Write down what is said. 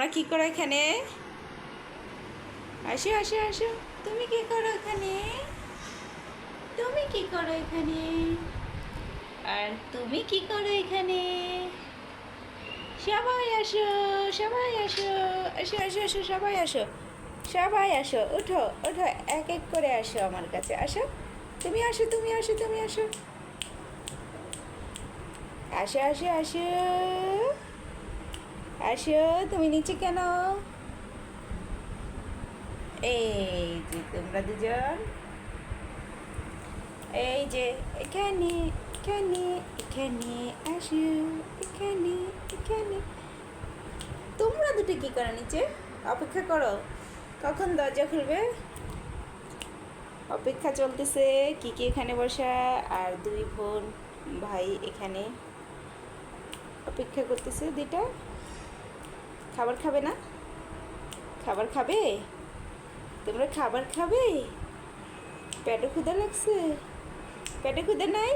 তোমরা কি করো এখানে? আসো আসো আসো। তুমি কি করো এখানে? তুমি কি করো এখানে? আর তুমি কি করো এখানে? সবাই আসো সবাই আসো। আসো আসো আসো, সবাই আসো। সবাই আসো ওঠো ওঠো এক এক করে আসো আমার কাছে। আসো। তুমি আসো তুমি আসো তুমি আসো। আসো আসো আসো। আসো, তুমি নিচে কেন? এই যে তোমরা দুজন। এই যে এখানে এখানে এখানে আসো, এখানে এখানে। তোমরা দুটো কি করো নিচে? অপেক্ষা করো। কখন দরজা খুলবে? অপেক্ষা চলতেছে কি কি এখানে বসা, আর দুই বোন ভাই এখানে অপেক্ষা করতেছে দুইটা। খাবার খাবে না? খাবার খাবে? তোমরা খাবার খাবে? পেটে ক্ষুদা লাগছে? পেটে ক্ষুদা নাই?